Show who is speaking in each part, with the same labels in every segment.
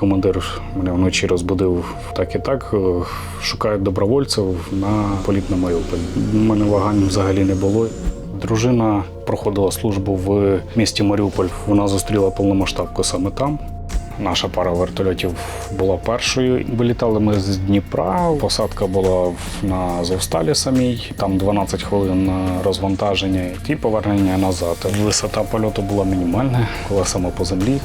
Speaker 1: Командир мене вночі розбудив так і так. е, Шукають добровольців на політ на Маріуполь. У мене вагань взагалі не було. Дружина проходила службу в місті Маріуполь. Вона зустріла повномасштабку саме там. Наша пара вертольотів була першою. Вилітали ми з Дніпра. Посадка була на Азовсталі самій. Там 12 хвилин розвантаження і повернення назад. Висота польоту була мінімальна, саме по землі.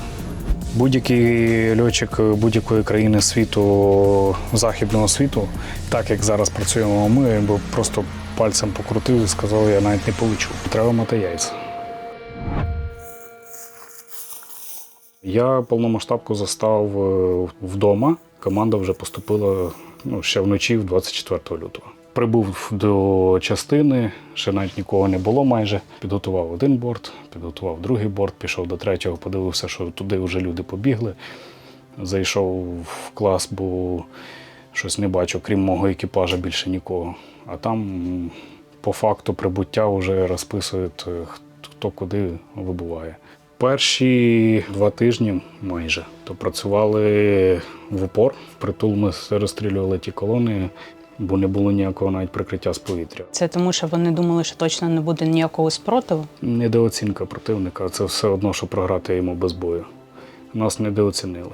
Speaker 1: Будь-який льотчик будь-якої країни світу, західного світу, так як зараз працюємо ми, бо просто пальцем покрутив і сказав, я навіть не полечу. Треба мати яйця. Я повномасштабку застав е, вдома. Команда вже поступила ну, ще вночі, 24 лютого. Прибув до частини, ще навіть нікого не було майже. Підготував один борт, підготував другий борт, пішов до третього, подивився, що туди вже люди побігли. Зайшов в клас, бо щось не бачу, крім мого екіпажа, більше нікого. А там по факту прибуття вже розписують, хто куди вибуває. Перші два тижні майже то працювали в упор. Впритул ми розстрілювали ті колони, бо не було ніякого навіть прикриття з повітря.
Speaker 2: Це тому, що вони думали, що точно не буде ніякого спротиву.
Speaker 1: Недооцінка противника це все одно, що програти йому без бою. Нас недооцінили.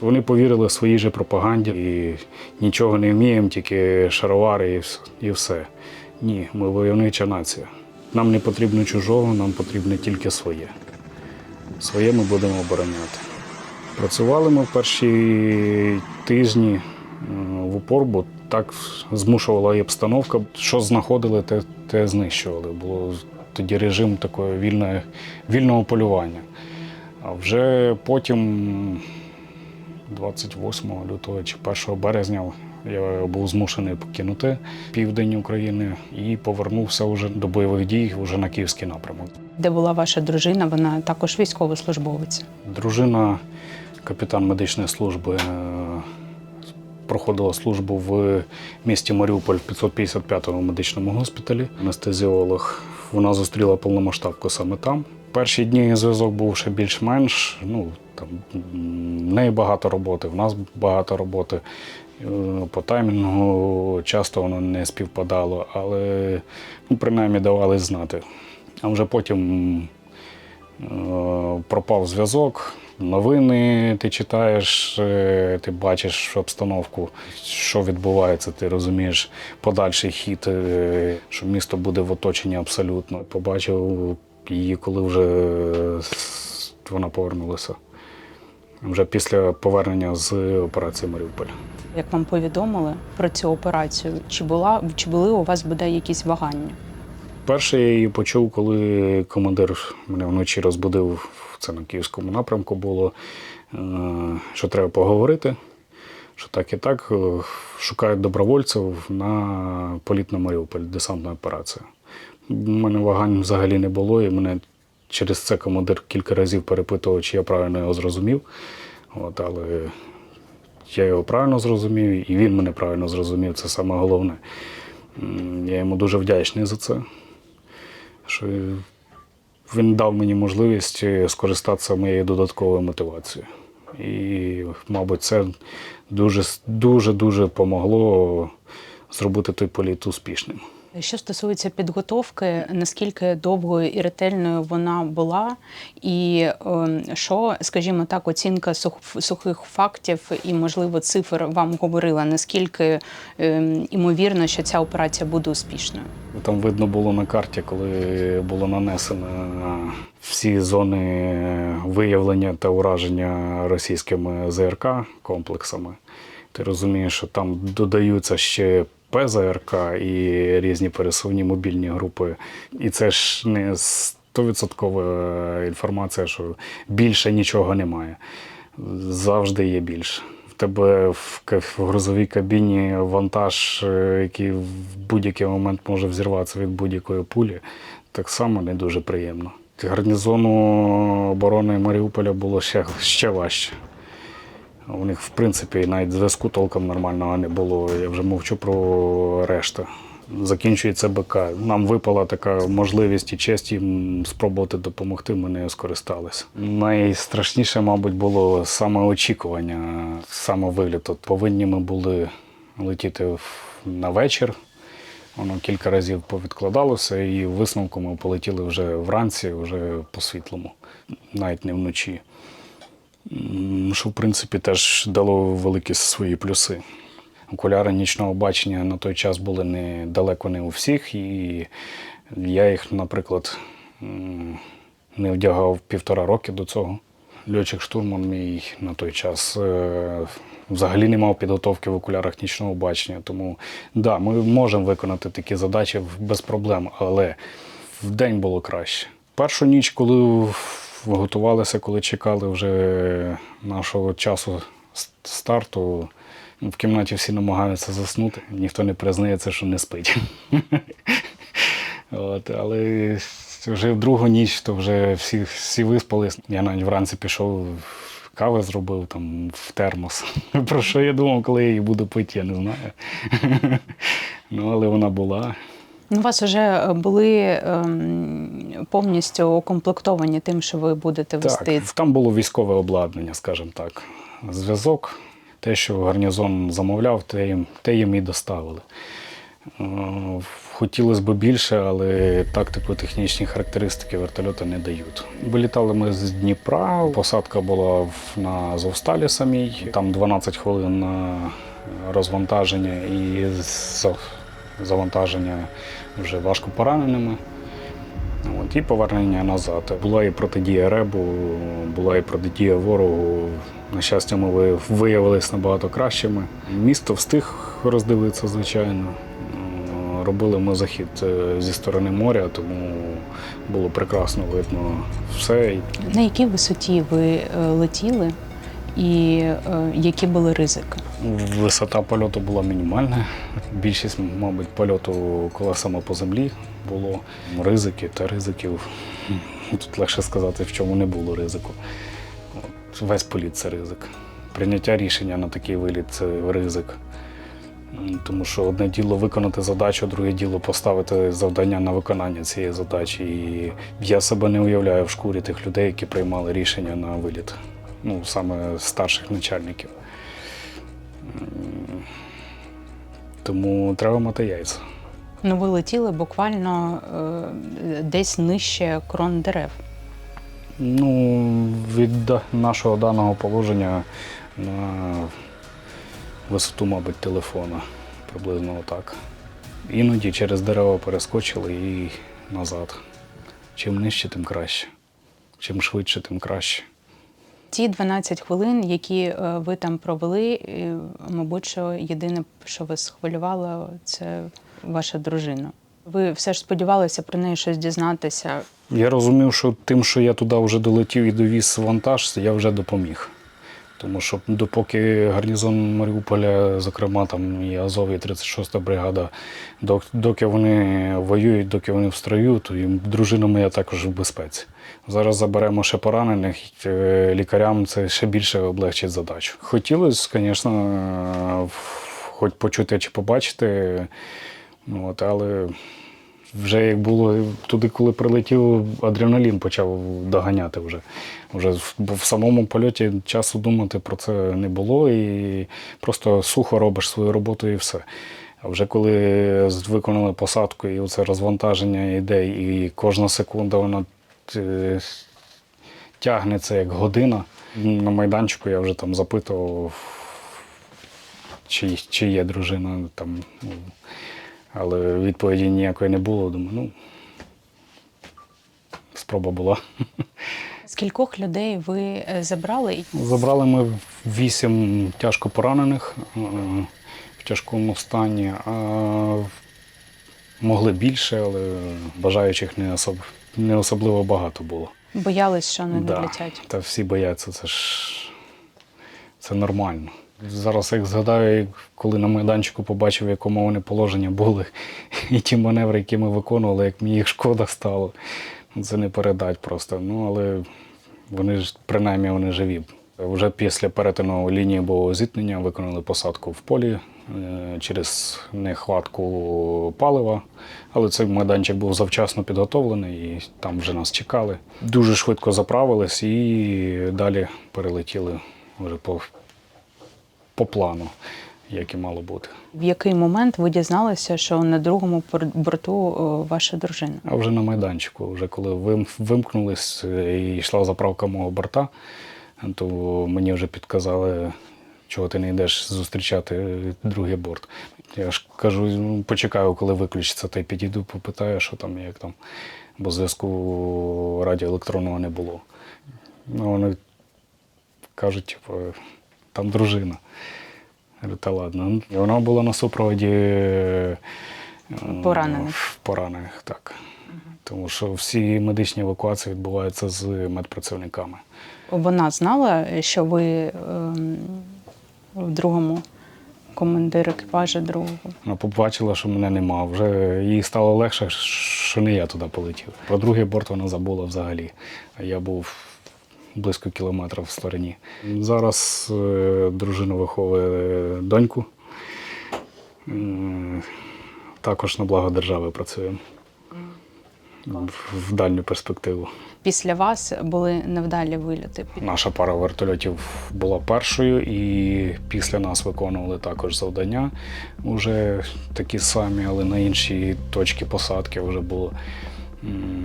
Speaker 1: Вони повірили своїй же пропаганді і нічого не вміємо, тільки шаровари і все. Ні, ми войовнича нація. Нам не потрібно чужого, нам потрібно тільки своє. Своє ми будемо обороняти. Працювали ми в перші тижні е, в упор, бо так змушувала і обстановка. Що знаходили, те, те знищували. Було тоді режим такої вільної, вільного полювання. А вже потім, 28 лютого чи 1 березня, я був змушений покинути південь України і повернувся вже до бойових дій вже на Київський напрямок.
Speaker 2: Де була ваша дружина, вона також військовослужбовець.
Speaker 1: Дружина, капітан медичної служби, е, проходила службу в місті Маріуполь в 555-му медичному госпіталі. Анестезіолог. Вона зустріла повномасштабку саме там. Перші дні зв'язок був ще більш-менш. Ну, там, в неї багато роботи, в нас багато роботи. Е, По таймінгу часто воно не співпадало, але ну, принаймні давали знати. А вже потім Е, пропав зв'язок, новини ти читаєш, е, ти бачиш обстановку, що відбувається, ти розумієш подальший хід, е, що місто буде в оточенні абсолютно. Побачив її, коли вже е, вона повернулася. Вже після повернення з операції Маріуполь.
Speaker 2: Як вам повідомили про цю операцію? Чи була чи були у вас бодай якісь вагання?
Speaker 1: Перше я її почув, коли командир мене вночі розбудив, це на київському напрямку було, е, що треба поговорити, що так і так е, шукають добровольців на політ на Маріуполь, десантна операція. У мене вагань взагалі не було, і мене через це командир кілька разів перепитував, чи я правильно його зрозумів. От, але я його правильно зрозумів, і він мене правильно зрозумів, це саме головне. Я йому дуже вдячний за це що він дав мені можливість е, скористатися моєю додатковою мотивацією. І, мабуть, це дуже дуже дуже допомогло зробити той політ успішним.
Speaker 2: Що стосується підготовки, наскільки довгою і ретельною вона була, і е, що, скажімо так, оцінка сух- сухих фактів і, можливо, цифр вам говорила, наскільки імовірно, що ця операція буде успішною?
Speaker 1: Там видно було на карті, коли було нанесено всі зони виявлення та ураження російськими ЗРК комплексами. Ти розумієш, що там додаються ще ПЗРК і різні пересувні мобільні групи. І це ж не стовідсоткова інформація, що більше нічого немає. Завжди є більше. В тебе в грузовій кабіні вантаж, е, який в будь-який момент може взірватися від будь-якої пулі, так само не дуже приємно. Гарнізону оборони Маріуполя було ще, ще важче. У них, в принципі, навіть зв'язку толком нормального не було. Я вже мовчу про решту. закінчується БК. Нам випала така можливість і честь їм спробувати допомогти. Ми нею скористалися. Найстрашніше, мабуть, було саме очікування, саме виліту. Повинні ми були летіти на вечір. Воно кілька разів повідкладалося, і висновку ми полетіли вже вранці, вже по світлому, навіть не вночі. Що, в принципі, теж дало великі свої плюси. Окуляри нічного бачення на той час були не далеко не у всіх, і я їх, наприклад, не вдягав півтора роки до цього. Льотчик штурман мій на той час е, взагалі не мав підготовки в окулярах нічного бачення. Тому да, ми можемо виконати такі задачі без проблем, але в день було краще. Першу ніч, коли готувалися, коли чекали вже нашого часу старту, в кімнаті всі намагаються заснути, ніхто не признається, що не спить. От, але вже в другу ніч то вже всі, всі виспались. Я навіть вранці пішов, кави зробив там в термос. Про що я думав, коли я її буду пити, я не знаю. Ну, але вона була.
Speaker 2: У вас вже були ем, повністю укомплектовані тим, що ви будете вести.
Speaker 1: Так, там було військове обладнання, скажімо так. Зв'язок, те, що гарнізон замовляв, те їм, те їм і доставили. Е, Хотілося б більше, але тактико-технічні характеристики вертольота не дають. Вилітали ми з Дніпра, посадка була на Азовсталі самій, там 12 хвилин на розвантаження і завантаження вже важко пораненими. От, і повернення назад. Була і протидія ребу, була і протидія ворогу. На щастя, ми виявилися набагато кращими. Місто встиг роздивитися, звичайно. Робили ми захід е, зі сторони моря, тому було прекрасно видно все.
Speaker 2: На якій висоті ви е, летіли і е, які були ризики?
Speaker 1: Висота польоту була мінімальна. Більшість, мабуть, польоту колесами по землі було. Ризики та ризиків. Тут легше сказати, в чому не було ризику. Весь політ це ризик. Прийняття рішення на такий виліт це ризик. Тому що одне діло виконати задачу, друге діло поставити завдання на виконання цієї задачі. І я себе не уявляю в шкурі тих людей, які приймали рішення на виліт. Ну, саме старших начальників. Тому треба мати яйця.
Speaker 2: Ну, ви летіли буквально е, десь нижче крон дерев.
Speaker 1: Ну, від нашого даного положення на висоту, мабуть, телефона. Приблизно отак. Іноді через дерева перескочили і назад. Чим нижче, тим краще. Чим швидше, тим краще.
Speaker 2: Ті 12 хвилин, які е, ви там провели, мабуть, що єдине, що вас хвилювало, це ваша дружина. Ви все ж сподівалися про неї щось дізнатися.
Speaker 1: Я розумів, що тим, що я туди вже долетів і довіз вантаж, я вже допоміг. Тому що допоки гарнізон Маріуполя, зокрема там і Азов, і 36-та бригада, док- доки вони воюють, доки вони в строю, то їм дружина моя також в безпеці. Зараз заберемо ще поранених, е, лікарям це ще більше облегчить задачу. Хотілося, звісно, хоч почути чи побачити, ну, от, але вже як було туди, коли прилетів, адреналін почав доганяти вже. Вже в- самому польоті часу думати про це не було, і просто сухо робиш свою роботу і все. А вже коли виконали посадку і оце розвантаження йде, і кожна секунда вона е, тягнеться як година. На майданчику я вже там запитував, чи, чи є дружина там. ну, але відповіді ніякої не було. Думаю, ну, спроба була.
Speaker 2: Скількох людей ви е, забрали?
Speaker 1: Забрали ми вісім тяжко поранених е, в тяжкому стані. А могли більше, але бажаючих не, особ... не особливо багато було.
Speaker 2: Боялись, що не
Speaker 1: Да.
Speaker 2: долетять.
Speaker 1: Та всі бояться, це ж це нормально. Зараз як згадаю, коли на майданчику побачив, в якому вони положення були, і ті маневри, які ми виконували, як мені їх шкода стало. Це не передать просто. Ну, але вони ж принаймні вони живі. Вже після перетину лінії бойового зіткнення виконали посадку в полі е, через нехватку палива. Але цей майданчик був завчасно підготовлений і там вже нас чекали. Дуже швидко заправились і далі перелетіли вже по, по плану, як і мало бути.
Speaker 2: В який момент ви дізналися, що на другому борту е, ваша дружина?
Speaker 1: А вже на майданчику, вже коли вимкнулись е, і йшла заправка мого борта, то мені вже підказали, чого ти не йдеш зустрічати другий борт. Я ж кажу, ну, почекаю, коли виключиться, та й підійду, попитаю, що там, як там, бо зв'язку радіоелектронного не було. Ну, вони кажуть, типу, там дружина. Я говорю, та ладно. І вона була на супроводі е,
Speaker 2: Поранених.
Speaker 1: поранених, так. Тому що всі медичні евакуації відбуваються з медпрацівниками.
Speaker 2: Вона знала, що ви ем, в другому командир екіпажу другого.
Speaker 1: Вона побачила, що мене нема. Вже їй стало легше, що не я туди полетів. Про другий борт вона забула взагалі. Я був близько кілометра в стороні. Зараз е, дружина виховує доньку. Також на благо держави працюємо в- дальню перспективу.
Speaker 2: Після вас були невдалі вильоти.
Speaker 1: Наша пара вертольотів була першою, і після нас виконували також завдання. Уже такі самі, але на іншій точці посадки вже було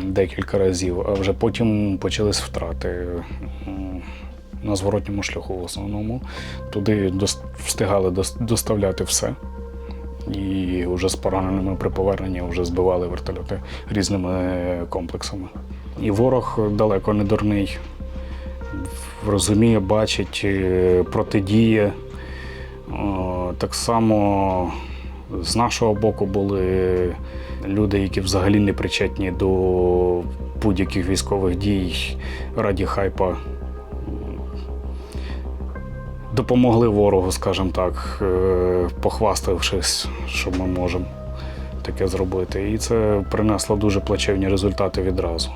Speaker 1: декілька разів. А вже потім почались втрати на зворотньому шляху в основному. Туди встигали дос- доставляти все. І вже з пораненими при поверненні вже збивали вертольоти різними комплексами. І ворог далеко не дурний. Розуміє, бачить, е, протидіє. Так само з нашого боку були люди, які взагалі не причетні до будь-яких військових дій раді хайпа. Допомогли ворогу, скажімо так, е, похваставшись, що ми можемо таке зробити. І це принесло дуже плачевні результати відразу.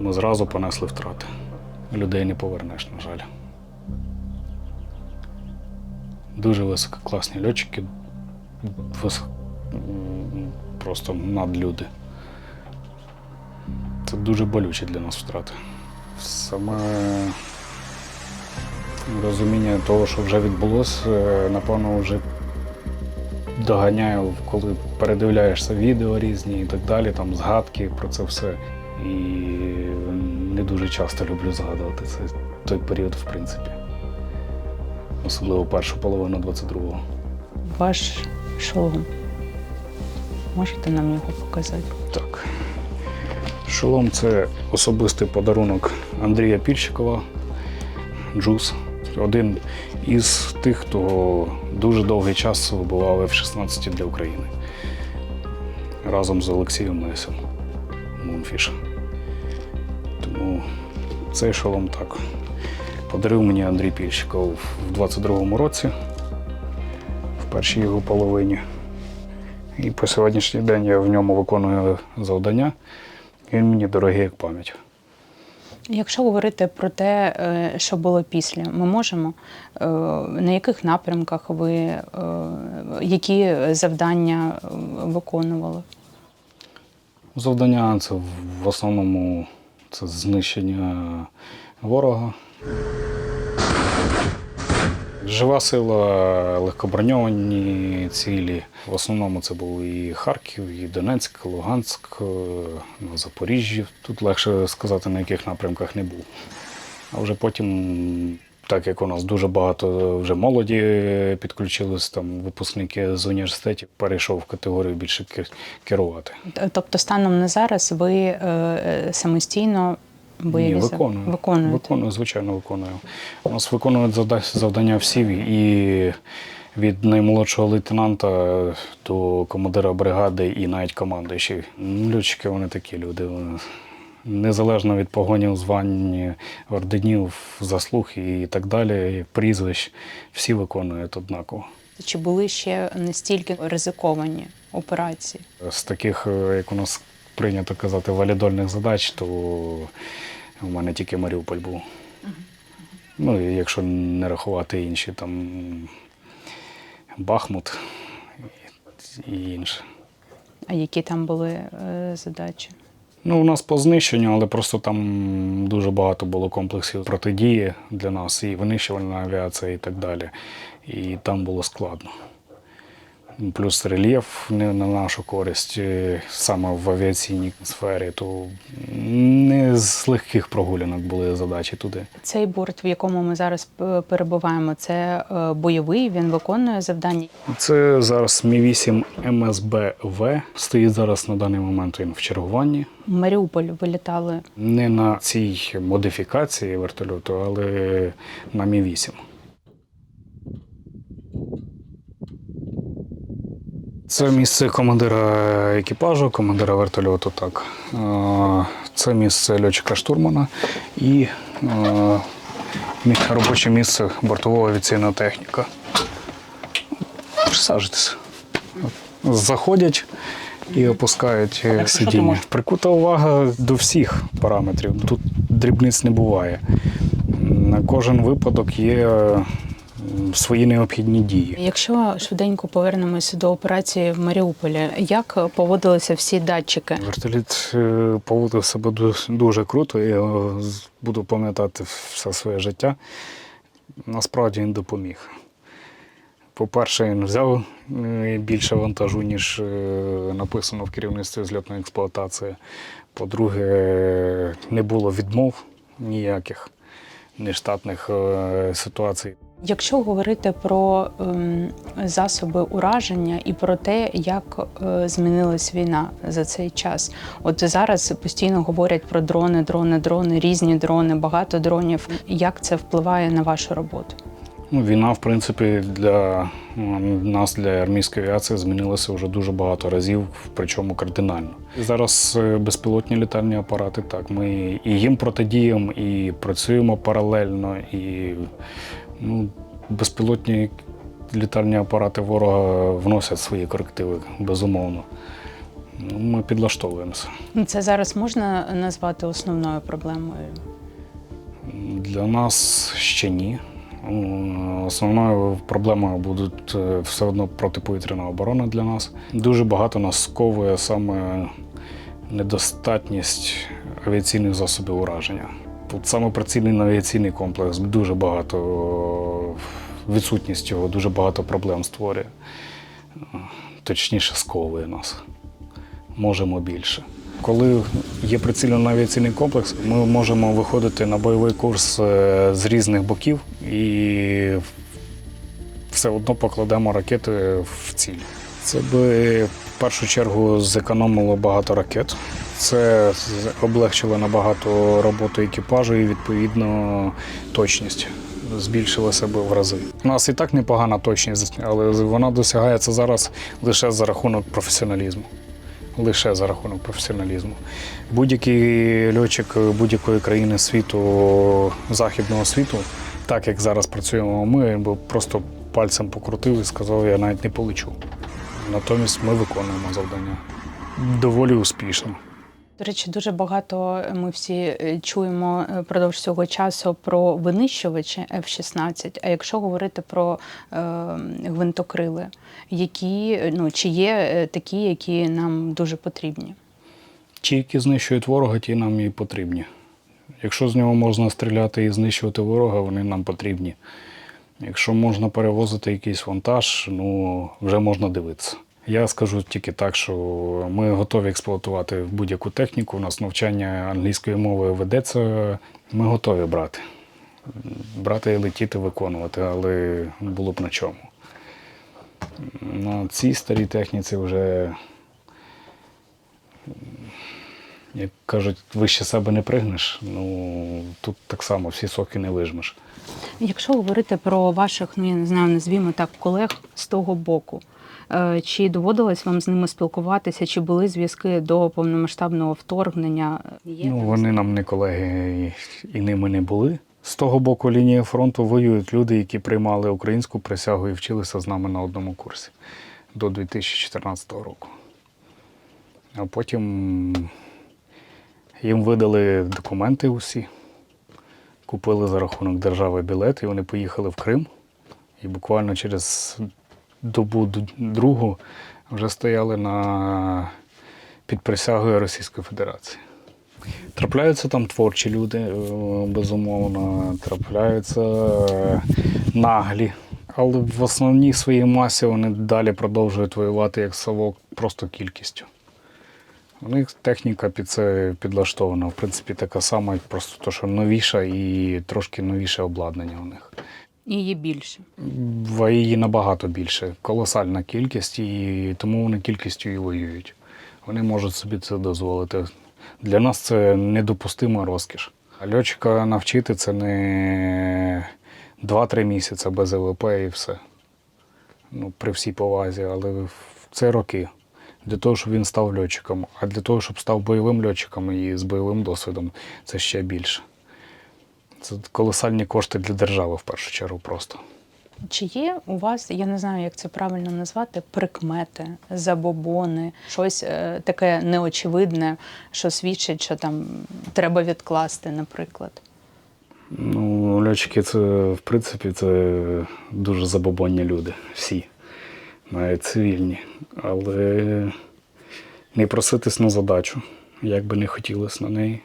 Speaker 1: Ми зразу понесли втрати. Людей не повернеш, на жаль. Дуже висококласні льотчики, вис... просто надлюди. Це дуже болючі для нас втрати. Саме розуміння того, що вже відбулося, е, напевно, вже доганяю, коли передивляєшся відео різні і так далі, там згадки про це все. І не дуже часто люблю згадувати це той період, в принципі. Особливо першу половину 22-го.
Speaker 2: Ваш шолом. Можете нам його показати?
Speaker 1: Так. Шолом це особистий подарунок Андрія Пільщикова, Джус. Один із тих, хто дуже довгий час вибивав F-16 для України разом з Олексієм Месом Мунфіш. Тому цей шолом так подарив мені Андрій Пільщиков в 22-му році, в першій його половині. І по сьогоднішній день я в ньому виконую завдання. Він мені дорогий як пам'ять.
Speaker 2: Якщо говорити про те, е, що було після, ми можемо е, на яких напрямках ви е, які завдання виконували?
Speaker 1: Завдання це в основному це знищення ворога. Жива сила, легкоброньовані цілі. В основному це був і Харків, і Донецьк, Луганськ, е, на Запоріжжі. Тут легше сказати, на яких напрямках не був. А вже потім, так як у нас дуже багато вже молоді підключилось, там випускники з університетів, перейшов в категорію більше керувати.
Speaker 2: Тобто, станом на зараз ви е, е, самостійно бойові
Speaker 1: Ні, виконую.
Speaker 2: виконуєте?
Speaker 1: Виконую, звичайно, виконую. У нас виконують завда- завдання всі, і від наймолодшого лейтенанта до командира бригади і навіть командуючий. Ну, Льотчики вони такі люди. Вони Незалежно від погонів, звань, орденів, заслуг і так далі, прізвищ, всі виконують однаково.
Speaker 2: Чи були ще настільки ризиковані операції?
Speaker 1: З таких, е, як у нас прийнято казати, валідольних задач, то в мене тільки Маріуполь був. Ну, і якщо не рахувати інші, там Бахмут і, і інше.
Speaker 2: А які там були е, задачі?
Speaker 1: Ну, у нас по знищенню, але просто там дуже багато було комплексів протидії для нас, і винищувальна авіація, і так далі. І там було складно. Плюс рельєф не на нашу користь, саме в авіаційній сфері, то не з легких прогулянок були задачі туди.
Speaker 2: Цей борт, в якому ми зараз е, перебуваємо, це е, бойовий, він виконує завдання.
Speaker 1: Це зараз Мі-8 МСБВ. Стоїть зараз на даний момент він в чергуванні.
Speaker 2: В Маріуполь вилітали.
Speaker 1: Не на цій модифікації вертольоту, але на Мі-8. Це місце командира екіпажу, командира вертольоту. Так. Е, Це місце льотчика штурмана і е, робоче місце бортового авіаційного техніка. Присаджуйтесь. Заходять і опускають е, сидіння. Прикута увага до всіх параметрів. Тут дрібниць не буває. На кожен випадок є свої необхідні дії.
Speaker 2: Якщо швиденько повернемося до операції в Маріуполі, як поводилися всі датчики?
Speaker 1: Вертоліт е, поводив себе дуже круто, я буду пам'ятати все своє життя. Насправді він допоміг. По-перше, він взяв е, більше вантажу, ніж е, написано в керівництві зльотної експлуатації. По-друге, не було відмов ніяких нештатних е, ситуацій.
Speaker 2: Якщо говорити про ем, засоби ураження і про те, як е, змінилась війна за цей час, от зараз постійно говорять про дрони, дрони, дрони, різні дрони, багато дронів. Як це впливає на вашу роботу?
Speaker 1: Ну, війна, в принципі, для нас, для армійської авіації, змінилася вже дуже багато разів, причому кардинально. Зараз е, безпілотні літальні апарати, так, ми і їм протидіємо, і працюємо паралельно, і ну, безпілотні літальні апарати ворога вносять свої корективи, безумовно. Ну, ми підлаштовуємося.
Speaker 2: Це зараз можна назвати основною проблемою.
Speaker 1: Для нас ще ні. Основною проблемою буде все одно протиповітряна оборона для нас. Дуже багато нас сковує саме недостатність авіаційних засобів ураження. Тут саме прицільний авіаційний комплекс дуже багато відсутність його, дуже багато проблем створює. Точніше, сковує нас можемо більше. Коли є прицільний авіаційний комплекс, ми можемо виходити на бойовий курс е, з різних боків і все одно покладемо ракети в ціль. Це би в першу чергу зекономило багато ракет. Це облегчило набагато роботу екіпажу і відповідно точність. Збільшилася б в рази. У нас і так непогана точність, але вона досягається зараз лише за рахунок професіоналізму лише за рахунок професіоналізму. Будь-який льотчик будь-якої країни світу, західного світу, так як зараз працюємо ми, би просто пальцем покрутив і сказав, я навіть не полечу. Натомість ми виконуємо завдання доволі успішно.
Speaker 2: До речі, дуже багато ми всі е, чуємо е, продовж цього часу про винищувачі F-16. А якщо говорити про е, гвинтокрили, які е, ну чи є е, такі, які нам дуже потрібні?
Speaker 1: Ті, які знищують ворога, ті нам і потрібні. Якщо з нього можна стріляти і знищувати ворога, вони нам потрібні. Якщо можна перевозити якийсь вантаж, ну вже можна дивитися. Я скажу тільки так, що ми готові експлуатувати будь-яку техніку. У нас навчання англійської мови ведеться. Ми готові брати. Брати і летіти, виконувати, але було б на чому. На цій старій техніці вже як кажуть, вище себе не пригнеш. Ну тут так само всі соки не вижмеш.
Speaker 2: Якщо говорити про ваших, ну я не знаю, назвімо так, колег з того боку. Е, Чи доводилось вам з ними спілкуватися, чи були зв'язки до повномасштабного вторгнення? Є
Speaker 1: ну вони нам не колеги і, і ними не були. З того боку лінії фронту воюють люди, які приймали українську присягу і вчилися з нами на одному курсі до 2014 року. А потім їм видали документи усі. купили за рахунок держави білет, і вони поїхали в Крим. І буквально через добу другу вже стояли на під присягою Російської Федерації. Трапляються там творчі люди, е, безумовно, трапляються е, наглі. Але в основній своїй масі вони далі продовжують воювати як совок просто кількістю. У них техніка під це підлаштована. В принципі, така сама, просто то, що новіша і трошки новіше обладнання у них.
Speaker 2: Є більше.
Speaker 1: Її набагато більше, колосальна кількість, і тому вони кількістю і воюють. Вони можуть собі це дозволити. Для нас це недопустима розкіш. Льотчика навчити це не 2-3 місяці без ЛВП і все. Ну, при всій повазі, але це роки. Для того, щоб він став льотчиком. А для того, щоб став бойовим льотчиком і з бойовим досвідом, це ще більше. Це колосальні кошти для держави в першу чергу просто.
Speaker 2: Чи є у вас, я не знаю, як це правильно назвати, прикмети, забобони, щось е, таке неочевидне, що свідчить, що там треба відкласти, наприклад?
Speaker 1: Ну, льотчики це, в принципі, це дуже забобонні люди. Всі. Навіть цивільні. Але не проситись на задачу, як би не хотілося на неї.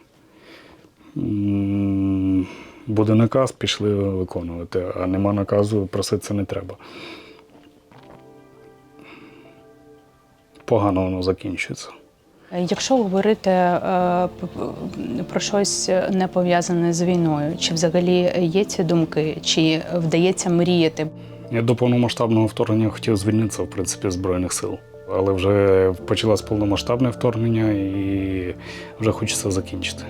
Speaker 1: Буде наказ, пішли виконувати, а нема наказу, проситися не треба. Погано воно закінчується.
Speaker 2: Е, Якщо говорити е, про щось не пов'язане з війною, чи взагалі є ці думки, чи вдається мріяти?
Speaker 1: Я до повномасштабного вторгнення хотів звільнитися, в принципі, Збройних сил. Але вже почалось повномасштабне вторгнення і вже хочеться закінчити.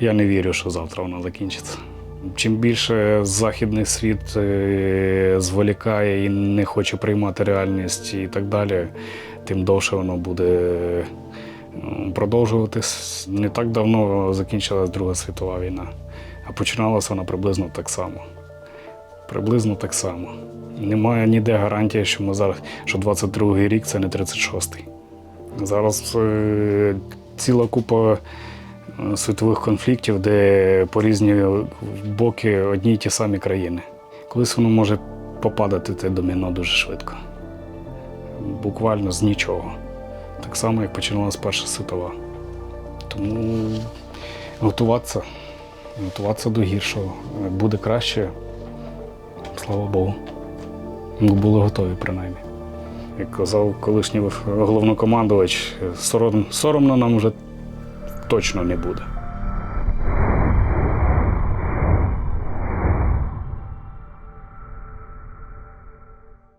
Speaker 1: Я не вірю, що завтра воно закінчиться. Чим більше західний світ е, зволікає і не хоче приймати реальність і так далі, тим довше воно буде ну, продовжуватись. Не так давно закінчилась Друга світова війна, а починалася вона приблизно так само приблизно так само. Немає ніде гарантії, що ми зараз, що 22-й рік це не 36-й. Зараз е, ціла купа е, світових конфліктів, де по різні боки одні й ті самі країни. Колись воно може попадати те доміно дуже швидко. Буквально з нічого. Так само, як починалася Перша світова. Тому готуватися, готуватися до гіршого. Буде краще, Слава Богу. Були готові, принаймні. Як казав колишній головнокомандувач, сором, соромно нам вже точно не буде.